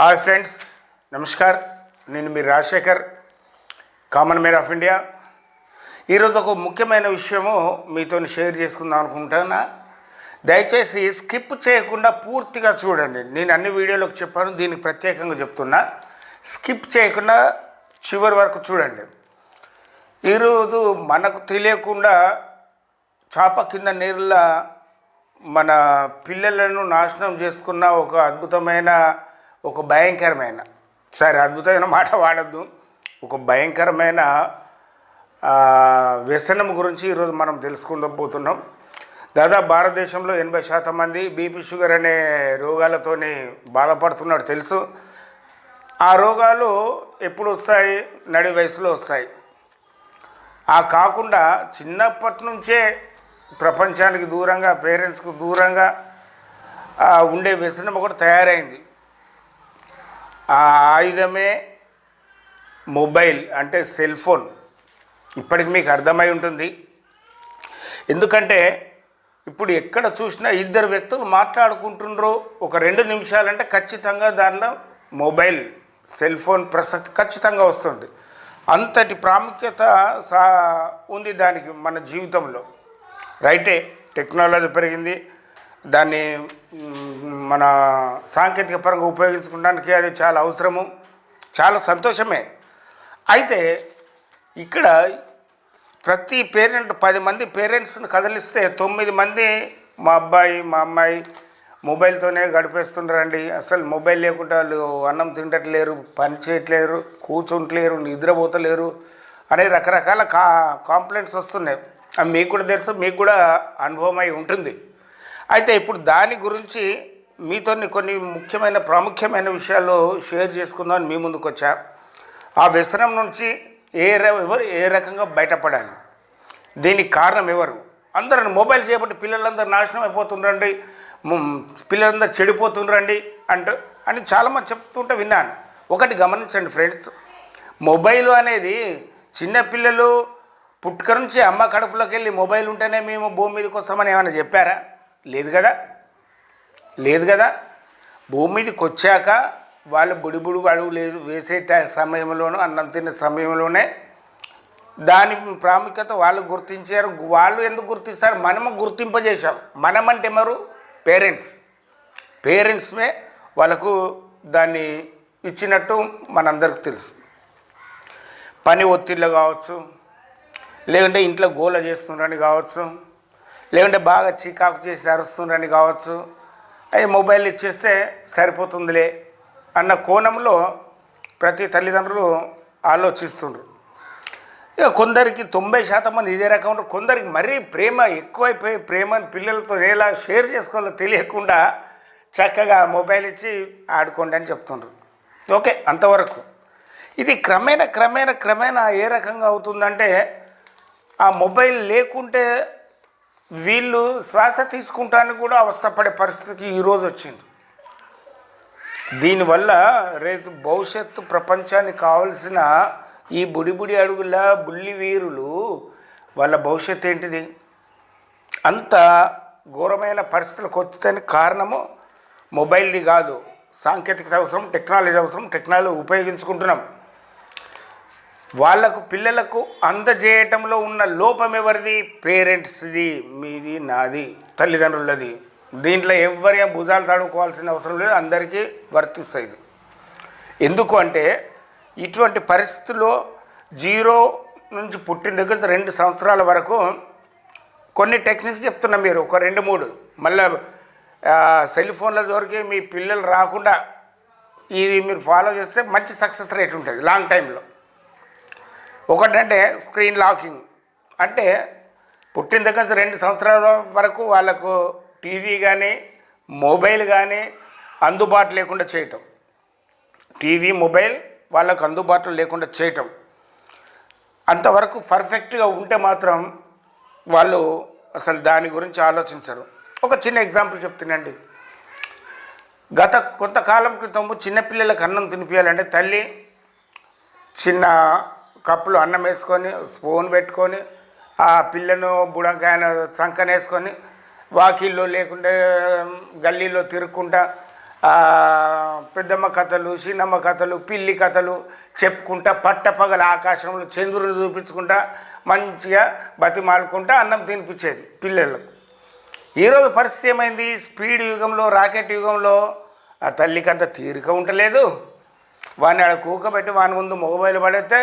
Hi friends namaskar. నేను మీ Rajasekhar common man of India. ఈరోజు ఒక ముఖ్యమైన విషయము మీతో షేర్ చేసుకుందాం అనుకుంటున్నా. దయచేసి స్కిప్ చేయకుండా పూర్తిగా చూడండి. నేను అన్ని వీడియోలకు చెప్పాను దీనికి ప్రత్యేకంగా చెప్తున్నా. స్కిప్ చేయకుండా చివరి వరకు చూడండి. ఈరోజు మనకు తెలియకుండా చాప కింద నీళ్ళ మన పిల్లలను నాశనం చేసుకున్న ఒక అద్భుతమైన ఒక భయంకరమైన సరే అద్భుతమైన మాట వాడద్దు. ఒక భయంకరమైన వ్యసనం గురించి ఈరోజు మనం తెలుసుకుందపోతున్నాం దాదాపు భారతదేశంలో ఎనభై శాతం మంది బీపీ షుగర్ అనే రోగాలతోనే బాధపడుతున్నాడు తెలుసు. ఆ రోగాలు ఎప్పుడు వస్తాయి నడి వయసులో వస్తాయి. ఆ కాకుండా చిన్నప్పటి నుంచే ప్రపంచానికి దూరంగా పేరెంట్స్కు దూరంగా ఉండే వ్యసనం ఒకటి తయారైంది. ఆ ఆయుధమే మొబైల్ అంటే సెల్ ఫోన్. ఇప్పటికి మీకు అర్థమై ఉంటుంది. ఎందుకంటే ఇప్పుడు ఎక్కడ చూసినా ఇద్దరు వ్యక్తులు మాట్లాడుకుంటుండ్రో. ఒక రెండు నిమిషాలంటే ఖచ్చితంగా దానిలో మొబైల్ సెల్ ఫోన్ ప్రసక్తి ఖచ్చితంగా వస్తుంది. అంతటి ప్రాముఖ్యత సా ఉంది దానికి మన జీవితంలో. రైటే టెక్నాలజీ పెరిగింది. దాన్ని మన సాంకేతిక పరంగా ఉపయోగించుకోవడానికి అది చాలా అవసరము చాలా సంతోషమే. అయితే ఇక్కడ ప్రతి పేరెంట్ పది మంది పేరెంట్స్ని కదిలిస్తే తొమ్మిది మంది మా అబ్బాయి మా అమ్మాయి మొబైల్తోనే గడిపేస్తున్నారండి అసలు మొబైల్ లేకుండా వాళ్ళు అన్నం తింటట్లేరు పని చేయట్లేరు కూర్చుంటలేరు నిద్రపోతలేరు అనే రకరకాల కా కాంప్లైంట్స్ వస్తున్నాయి. మీకు కూడా తెలుసు మీకు కూడా అనుభవం అయి ఉంటుంది. అయితే ఇప్పుడు దాని గురించి మీతో కొన్ని ముఖ్యమైన ప్రాముఖ్యమైన విషయాలు షేర్ చేసుకుందామని మీ ముందుకు వచ్చా. ఆ వ్యసనం నుంచి ఏ ర- ఎవరు ఏ రకంగా బయటపడాలి? దీనికి కారణం ఎవరు? అందరూ మొబైల్ చేయబట్టి పిల్లలందరూ నాశనం అయిపోతుండ్రండి. పిల్లలందరూ చెడిపోతుండ్రండి అంటూ అని చాలామంది చెప్తుంటే విన్నాను. ఒకటి గమనించండి ఫ్రెండ్స్. మొబైల్ అనేది చిన్నపిల్లలు పుట్టుక నుంచి అమ్మ కడుపులోకి వెళ్ళి మొబైల్ ఉంటేనే మేము భూమి మీదకి వస్తామని ఏమైనా చెప్పారా? లేదు కదా? లేదు కదా? భూమి మీదకి వచ్చాక వాళ్ళు బుడిబుడు అడుగు లేదు వేసే సమయంలోనూ అన్నం తినే సమయంలోనే దాని ప్రాముఖ్యత వాళ్ళు గుర్తించారు. వాళ్ళు ఎందుకు గుర్తిస్తారు? మనము గుర్తింపజేశాం. మనం అంటే ఎవరు? పేరెంట్స్. పేరెంట్స్మే వాళ్ళకు దాన్ని ఇచ్చినట్టు మనందరికి తెలుసు. పని ఒత్తిళ్ళు కావచ్చు లేకుంటే ఇంట్లో గోల చేస్తుండ్రని కావచ్చు లేకుంటే బాగా చీకాకు చేసి అరుస్తుండ్రని కావచ్చు. అవి మొబైల్ ఇచ్చేస్తే సరిపోతుందిలే అన్న కోణంలో ప్రతి తల్లిదండ్రులు ఆలోచిస్తుండ్రు. ఇక కొందరికి తొంభై శాతం మంది ఇదే రకం కొందరికి మరీ ప్రేమ ఎక్కువైపోయి ప్రేమని పిల్లలతో ఎలా షేర్ చేసుకోవాలో తెలియకుండా చక్కగా మొబైల్ ఇచ్చి ఆడుకోండి అని చెప్తుండ్రు. ఓకే అంతవరకు. ఇది క్రమేణా క్రమేణా క్రమేణా ఏ రకంగా అవుతుందంటే ఆ మొబైల్ లేకుంటే వీళ్ళు శ్వాస తీసుకుంటానికి కూడా అవస్థపడే పరిస్థితికి ఈరోజు వచ్చింది. దీనివల్ల రేపు భవిష్యత్తు ప్రపంచానికి కావలసిన ఈ బుడిబుడి అడుగుల బుల్లి వీరులు వాళ్ళ భవిష్యత్తు ఏంటిది? అంత ఘోరమైన పరిస్థితులు వచ్చేదానికి కారణము మొబైల్ది కాదు. సాంకేతికత అవసరం టెక్నాలజీ అవసరం టెక్నాలజీ ఉపయోగించుకుంటున్నాం. వాళ్ళకు పిల్లలకు అందజేయటంలో ఉన్న లోపం ఎవరిది? పేరెంట్స్ది మీది నాది తల్లిదండ్రులది. దీంట్లో ఎవరి భుజాలు తడుకోవాల్సిన అవసరం లేదు అందరికీ వర్తిస్తుంది. ఎందుకు అంటే ఇటువంటి పరిస్థితుల్లో జీరో నుంచి పుట్టిన దగ్గర నుంచి రెండు సంవత్సరాల వరకు కొన్ని టెక్నిక్స్ చెప్తున్నా మీరు ఒక రెండు మూడు. మళ్ళీ సెల్ ఫోన్ల దొరికి మీ పిల్లలు రాకుండా ఇది మీరు ఫాలో చేస్తే మంచి సక్సెస్ రేట్ ఉంటుంది లాంగ్ టైంలో. ఒకటంటే స్క్రీన్ లాకింగ్ అంటే పుట్టిన దగ్గర నుంచి రెండు సంవత్సరాల వరకు వాళ్ళకు టీవీ కానీ మొబైల్ కానీ అందుబాటు లేకుండా చేయటం. టీవీ మొబైల్ వాళ్ళకు అందుబాటులో లేకుండా చేయటం. అంతవరకు పర్ఫెక్ట్గా ఉంటే మాత్రం వాళ్ళు అసలు దాని గురించి ఆలోచించరు. ఒక చిన్న ఎగ్జాంపుల్ చెప్తున్నాండి గత కొంతకాలం క్రితం చిన్నపిల్లలకు అన్నం తినిపించాలంటే తల్లి చిన్న కప్పులో అన్నం వేసుకొని స్పూన్ పెట్టుకొని ఆ పిల్లను బుడంకాయన సంకనేసుకొని వాకిల్లో లేకుంటే గల్లీలో తిరుక్కుంటా పెద్దమ్మ కథలు చిన్నమ్మ కథలు పిల్లి కథలు చెప్పుకుంటా పట్టపగల ఆకాశంలో చంద్రుని చూపించుకుంటా మంచిగా బతిమాలుకుంటా అన్నం తినిపించేది పిల్లలకు. ఈరోజు పరిస్థితి ఏమైంది? స్పీడ్ యుగంలో రాకెట్ యుగంలో ఆ తల్లికి అంత తీరిక ఉండలేదు. వాడిని ఆడ కూకబెట్టి వాని ముందు మొబైల్ పడితే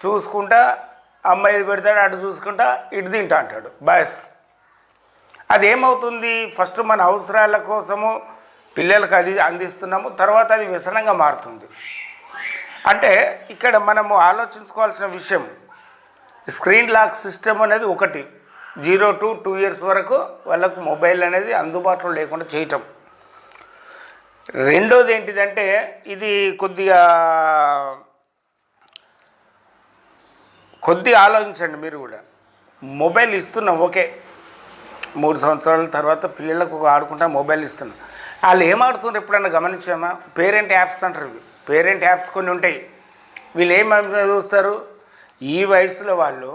చూసుకుంటా అమ్మాయి పెడతాడు అటు చూసుకుంటా ఇటు తింటా అంటాడు. బస్. అదేమవుతుంది? ఫస్ట్ మన అవసరాల కోసము పిల్లలకు అది అందిస్తున్నాము తర్వాత అది వ్యసనంగా మారుతుంది. అంటే ఇక్కడ మనము ఆలోచించుకోవాల్సిన విషయం స్క్రీన్ లాక్ సిస్టమ్ అనేది ఒకటి. జీరో టు టూ ఇయర్స్ వరకు వాళ్ళకు మొబైల్ అనేది అందుబాటులో లేకుండా చేయటం. రెండోది ఏంటిదంటే ఇది కొద్దిగా కొద్ది ఆలోచించండి మీరు కూడా. మొబైల్ ఇస్తున్నాం ఓకే. మూడు సంవత్సరాల తర్వాత పిల్లలకు ఒక ఆడుకుంటా మొబైల్ ఇస్తున్నాం. వాళ్ళు ఏం ఆడుతున్నారు ఎప్పుడన్నా గమనించామా? పేరెంట్ యాప్స్ అంటారు పేరెంట్ యాప్స్ కొన్ని ఉంటాయి. వీళ్ళు ఏం చూస్తారు? ఈ వయసులో వాళ్ళు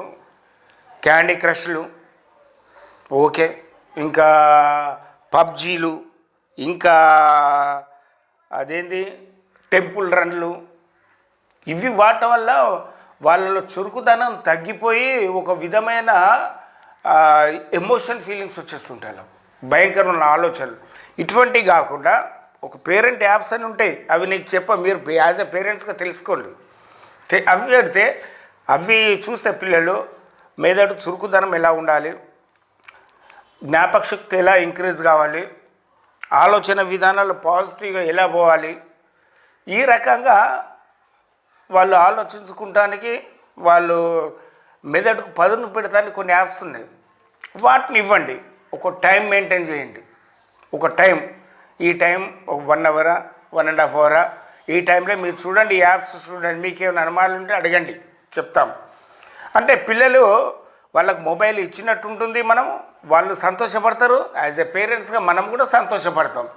క్యాండీ క్రష్లు ఓకే. ఇంకా పబ్జీలు ఇంకా అదేంటి టెంపుల్ రన్లు. ఇవి వాడటం వల్ల వాళ్ళలో చురుకుదనం తగ్గిపోయి ఒక విధమైన ఎమోషన్ ఫీలింగ్స్ వచ్చేస్తుంటాయి భయంకరమైన ఆలోచనలు. ఇటువంటివి కాకుండా ఒక పేరెంట్ యాప్స్ అని ఉంటాయి. అవి నీకు చెప్ప మీరు యాజ్ ఎ పేరెంట్స్గా తెలుసుకోండి. అవి పెడితే అవి చూస్తే పిల్లలు మెదడు చురుకుదనం ఎలా ఉండాలి? జ్ఞాపకశక్తి ఎలా ఇంక్రీజ్ కావాలి? ఆలోచన విధానాలు పాజిటివ్గా ఎలా పోవాలి? ఈ రకంగా వాళ్ళు ఆలోచించుకుంటానికి వాళ్ళు మెదడుకు పదును పెడతానికి కొన్ని యాప్స్ ఉన్నాయి. వాటిని ఇవ్వండి. ఒక టైం మెయింటైన్ చేయండి. ఒక టైం. ఈ టైం ఒక వన్ అవరా వన్ అండ్ హాఫ్ అవరా. ఈ టైంలో మీరు చూడండి ఈ యాప్స్ చూడండి. మీకేమైనా అనుమానాలు ఉంటే అడగండి. చెప్తాం. అంటే పిల్లలు వాళ్ళకు మొబైల్ ఇచ్చినట్టు ఉంటుంది మనం వాళ్ళు సంతోషపడతారు. యాజ్ ఎ పేరెంట్స్గా మనం కూడా సంతోషపడతాం.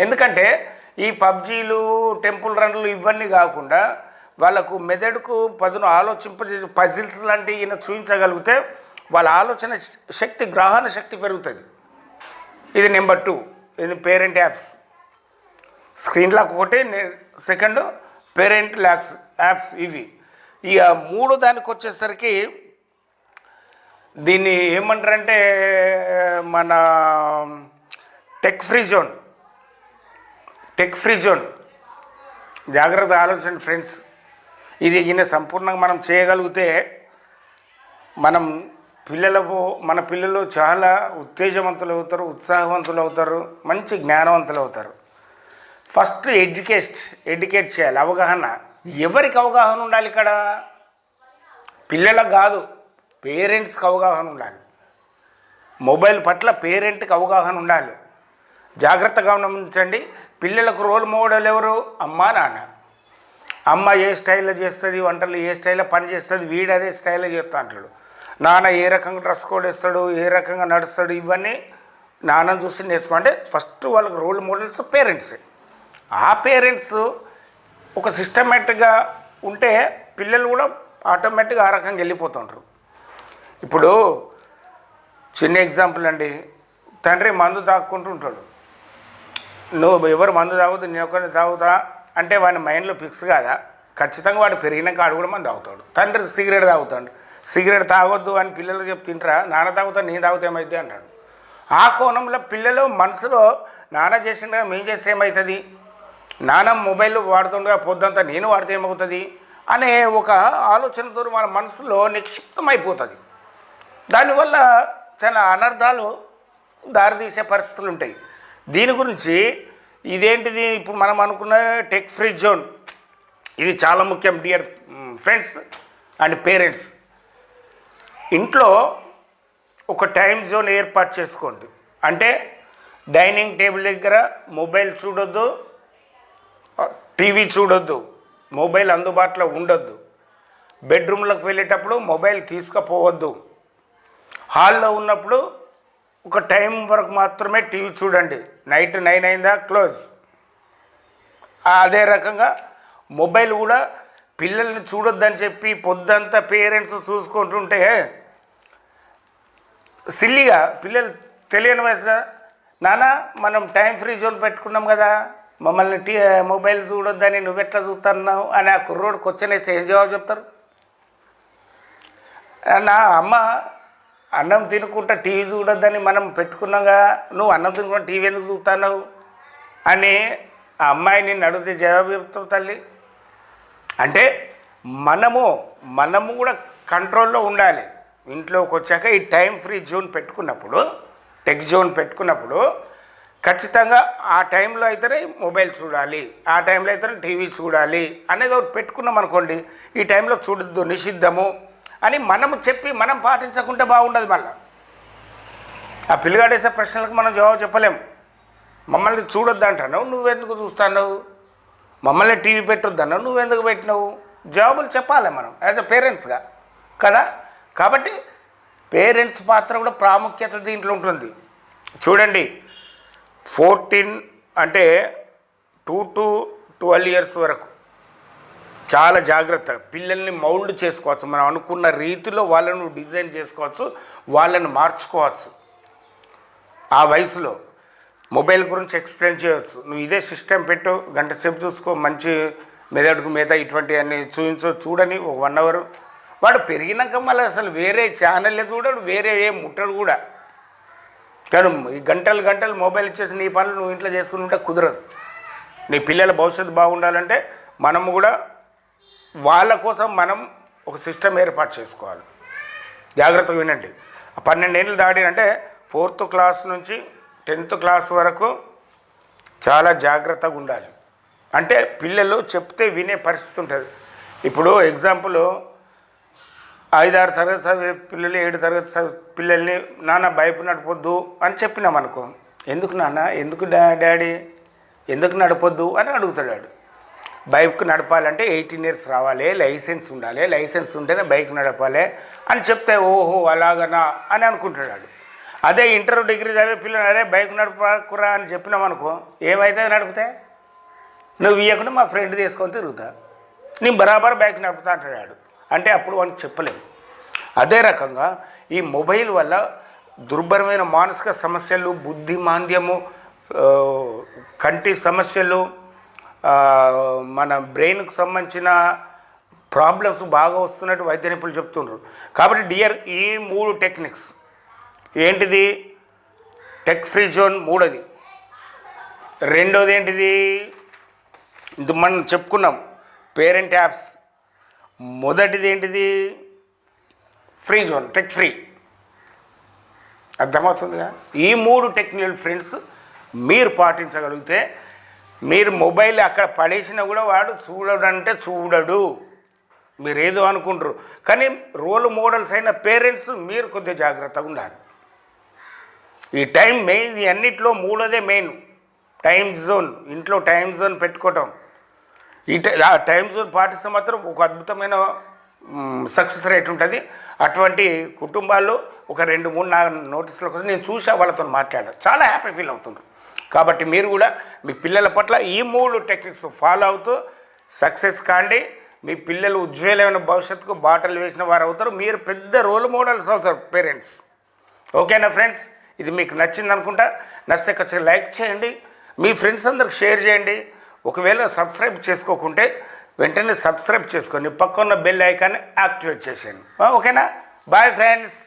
ఎందుకంటే ఈ పబ్జీలు టెంపుల్ రన్లు ఇవన్నీ కాకుండా వాళ్ళకు మెదడుకు పదును ఆలోచింపజేసే పజిల్స్ లాంటివి ఈయన చూపించగలిగితే వాళ్ళ ఆలోచన శక్తి గ్రహణ శక్తి పెరుగుతుంది. ఇది నెంబర్ టూ ఇది పేరెంట్ యాప్స్ స్క్రీన్ లాక్ ఒకటి సెకండ్ పేరెంట్ ల్యాక్స్ యాప్స్ ఇవి. ఈ మూడు దానికి వచ్చేసరికి దీన్ని ఏమంటారంటే మన tech free zone tech free zone జాగ్రత్త ఆలోచన ఫ్రెండ్స్ ఇది ఈయన సంపూర్ణంగా మనం చేయగలిగితే మనం పిల్లలకు మన పిల్లలు చాలా ఉత్తేజవంతులు అవుతారు ఉత్సాహవంతులు అవుతారు మంచి జ్ఞానవంతులు అవుతారు. ఫస్ట్ ఎడ్యుకేట్ ఎడ్యుకేట్ చేయాలి అవగాహన. ఎవరికి అవగాహన ఉండాలి ఇక్కడ? పిల్లలకు కాదు పేరెంట్స్కి అవగాహన ఉండాలి. మొబైల్ పట్ల పేరెంట్కి అవగాహన ఉండాలి. జాగ్రత్తగా గమనించండి పిల్లలకు రోల్ మోడల్ ఎవరు? అమ్మా నాన్న. అమ్మ ఏ స్టైల్లో చేస్తుంది వంటలు ఏ స్టైల్లో పని చేస్తుంది వీడు అదే స్టైల్లో చేస్తా అంటాడు. నాన్న ఏ రకంగా డ్రెస్ కోడ్ వేస్తాడు ఏ రకంగా నడుస్తాడు ఇవన్నీ నాన్న చూసి నేర్చుకుంటే ఫస్ట్ వాళ్ళకి రోల్ మోడల్స్ పేరెంట్సే. ఆ పేరెంట్స్ ఒక సిస్టమేటిక్గా ఉంటే పిల్లలు కూడా ఆటోమేటిక్గా ఆ రకంగా వెళ్ళిపోతుంటారు ఇప్పుడు చిన్న ఎగ్జాంపుల్ అండి తండ్రి మందు తాక్కుంటూ ఉంటాడు. నువ్వు ఎవరు మందు తాగుతూ నేను ఒకరిని తాగుతా అంటే వాని మైండ్లో ఫిక్స్ కాదా? ఖచ్చితంగా వాడు పెరిగినాక ఆడు కూడా మంది తాగుతాడు. తండ్రి సిగరెట్ తాగుతాడు. సిగరెట్ తాగొద్దు అని పిల్లలు చెప్తే తింటారా? నాన్న తాగుతా నేను తాగుతా ఏమైతే అన్నాడు. ఆ కోణంలో పిల్లలు మనసులో నాన్న చేసిండగా మేము చేస్తే ఏమవుతుంది నాన్న మొబైల్ వాడుతుండగా పొద్దంతా నేను వాడితే ఏమవుతుంది? అనే ఒక ఆలోచనతో మన మనసులో నిక్షిప్తమైపోతుంది. దానివల్ల చాలా అనర్థాలు దారితీసే పరిస్థితులు ఉంటాయి. దీని గురించి ఇదేంటిది? ఇప్పుడు మనం అనుకున్న టెక్ ఫ్రీ జోన్. ఇది చాలా ముఖ్యం డియర్ ఫ్రెండ్స్ అండ్ పేరెంట్స్ ఇంట్లో ఒక టైం జోన్ ఏర్పాటు చేసుకోండి. అంటే డైనింగ్ టేబుల్ దగ్గర మొబైల్ చూడొద్దు టీవీ చూడొద్దు మొబైల్ అందుబాటులో ఉండొద్దు. బెడ్రూమ్లోకి వెళ్ళేటప్పుడు మొబైల్ తీసుకుపోవద్దు. హాల్లో ఉన్నప్పుడు ఒక టైం వరకు మాత్రమే టీవీ చూడండి. నైట్ నైన్ అయిందా క్లోజ్. అదే రకంగా మొబైల్ కూడా పిల్లల్ని చూడొద్దని చెప్పి పొద్దంతా పేరెంట్స్ చూసుకుంటుంటే సిల్లిగా పిల్లలు తెలియని వయసుగా నాన్న మనం టైం ఫ్రీ జోన్ పెట్టుకున్నాం కదా. మమ్మల్ని టీ మొబైల్ చూడొద్దని నువ్వెట్లా చూస్తున్నావు అని ఆ కుర్రోడు కొచ్చనేసి ఏం జవాబు చెప్తారు? నా అమ్మ అన్నం తినుకుంటా టీవీ చూడొద్దని మనం పెట్టుకున్నాగా నువ్వు అన్నం తినుకుంటా టీవీ ఎందుకు చూస్తున్నావు అని ఆ అమ్మాయి నడితే అడిగితే జవాబు చెప్తావు తల్లి. అంటే మనము మనము కూడా కంట్రోల్లో ఉండాలి. ఇంట్లోకి వచ్చాక ఈ టైం ఫ్రీ జోన్ పెట్టుకున్నప్పుడు టెక్ జోన్ పెట్టుకున్నప్పుడు ఖచ్చితంగా ఆ టైంలో అయితేనే మొబైల్ చూడాలి ఆ టైంలో అయితేనే టీవీ చూడాలి అనేది ఒకటి పెట్టుకున్నాం అనుకోండి ఈ టైంలో చూడద్దు నిషిద్ధము అని మనము చెప్పి మనం పాటించకుంటే బాగుండదు మళ్ళీ. ఆ పిల్లగాడేసే ప్రశ్నలకు మనం జవాబు చెప్పలేము మమ్మల్ని చూడొద్దు అంటున్నావు నువ్వెందుకు చూస్తున్నావు? మమ్మల్ని టీవీ పెట్టొద్దన్నావు నువ్వెందుకు పెట్టినావు? జాబులు చెప్పాలి మనం యాజ్ అ పేరెంట్స్గా కదా? కాబట్టి పేరెంట్స్ పాత్ర కూడా ప్రాముఖ్యత దీంట్లో ఉంటుంది. చూడండి ఫోర్టీన్ అంటే టూ టు ట్వెల్వ్ ఇయర్స్ వరకు చాలా జాగ్రత్త పిల్లల్ని మౌల్డ్ చేసుకోవచ్చు మనం అనుకున్న రీతిలో వాళ్ళను డిజైన్ చేసుకోవచ్చు వాళ్ళని మార్చుకోవచ్చు. ఆ వయసులో మొబైల్ గురించి ఎక్స్ప్లెయిన్ చేయవచ్చు నువ్వు ఇదే సిస్టమ్ పెట్టు గంట సేపు చూసుకో మంచి మెదడుకు మీద ఇటువంటి అన్ని చూపించు చూడని ఒక వన్ అవర్. వాడు పెరిగినాక మళ్ళీ అసలు వేరే ఛానల్ చూడడు వేరే ఏ ముట్టడు కూడా. కానీ ఈ గంటలు గంటలు మొబైల్ ఇచ్చేసి నీ పనులు నువ్వు ఇంట్లో చేసుకుని ఉంటే కుదరదు. నీ పిల్లల భవిష్యత్తు బాగుండాలంటే మనం కూడా వాళ్ళ కోసం మనం ఒక సిస్టమ్ ఏర్పాటు చేసుకోవాలి. జాగ్రత్తగా వినండి. ఆ పన్నెండేళ్ళు దాడినంటే ఫోర్త్ క్లాస్ నుంచి టెన్త్ క్లాస్ వరకు చాలా జాగ్రత్తగా ఉండాలి. అంటే పిల్లలు చెప్తే వినే పరిస్థితి ఉంటుంది. ఇప్పుడు ఎగ్జాంపుల్ ఐదారు తరగతి చదివే పిల్లలు ఏడు తరగతి పిల్లల్ని నాన్న బైపు నడపొద్దు అని చెప్పినాం అనుకో. ఎందుకు నాన్న? ఎందుకు డా డాడీ? ఎందుకు నడపొద్దు అని అడుగుతాడు వాడు. బైక్ నడపాలంటే ఎయిటీన్ ఇయర్స్ రావాలి లైసెన్స్ ఉండాలి లైసెన్స్ ఉంటేనే బైక్ నడపాలి అని చెప్తే ఓహో అలాగనా అని అనుకుంటాడు అదే ఇంటర్ డిగ్రీ చదివే పిల్లలు అరే బైక్ నడపకురా అని చెప్పినాం అనుకో ఏమైతే నడిపితే? నువ్వు ఇవ్వకుండా మా ఫ్రెండ్ తీసుకొని తిరుగుతా. నేను బరాబర్ బైక్ నడుపుతా అంటాడు వాడు. అంటే అప్పుడు వానికి చెప్పలేము అదే రకంగా ఈ మొబైల్ వల్ల దుర్భరమైన మానసిక సమస్యలు బుద్ధి మాంద్యము కంటి సమస్యలు మన బ్రెయిన్కు సంబంధించిన ప్రాబ్లమ్స్ బాగా వస్తున్నట్టు వైద్య నిపుణులు చెప్తున్నారు కాబట్టి డియర్ ఈ మూడు టెక్నిక్స్ ఏంటిది? టెక్ ఫ్రీ జోన్ మూడోది. రెండోది ఏంటిది ఇది మనం చెప్పుకున్నాం పేరెంట్ యాప్స్. మొదటిది ఏంటిది ఫ్రీ జోన్ టెక్ ఫ్రీ. అర్థమవుతుందిగా? ఈ మూడు టెక్నికల్ ఫ్రెండ్స్ మీరు పాటించగలిగితే మీరు మొబైల్ అక్కడ పడేసినా కూడా వాడు చూడడంటే చూడడు. మీరు ఏదో అనుకుంటారు. కానీ రోల్ మోడల్స్ అయిన పేరెంట్స్ మీరు కొద్దిగా జాగ్రత్తగా ఉండాలి. ఈ టైం మెయిన్ ఇది అన్నిట్లో మూడోదే మెయిన్. టైం జోన్ ఇంట్లో టైం జోన్ పెట్టుకోవటం. ఈ ఆ టైం జోన్ పాటిస్తే మాత్రం ఒక అద్భుతమైన సక్సెస్ రేట్ ఉంటుంది. అటువంటి కుటుంబాల్లో ఒక రెండు మూడు నా నోటీసుల కోసం నేను చూసా వాళ్ళతో మాట్లాడాను చాలా హ్యాపీ ఫీల్ అవుతుండ్రు. కాబట్టి మీరు కూడా మీ పిల్లల పట్ల ఈ మూడు టెక్నిక్స్ ఫాలో అవుతూ సక్సెస్ కాండి. మీ పిల్లలు ఉజ్వలమైన భవిష్యత్తుకు బాటలు వేసిన వారు అవుతారు మీరు పెద్ద రోల్ మోడల్స్ అవుతారు పేరెంట్స్. ఓకేనా ఫ్రెండ్స్? ఇది మీకు నచ్చింది అనుకుంటా నచ్చితే ఖచ్చితంగా లైక్ చేయండి మీ ఫ్రెండ్స్ అందరికి షేర్ చేయండి. ఒకవేళ సబ్స్క్రైబ్ చేసుకోకుంటే వెంటనే సబ్స్క్రైబ్ చేసుకొని పక్కన బెల్ ఐకాన్ని యాక్టివేట్ చేసేయండి. ఓకేనా? Bye friends.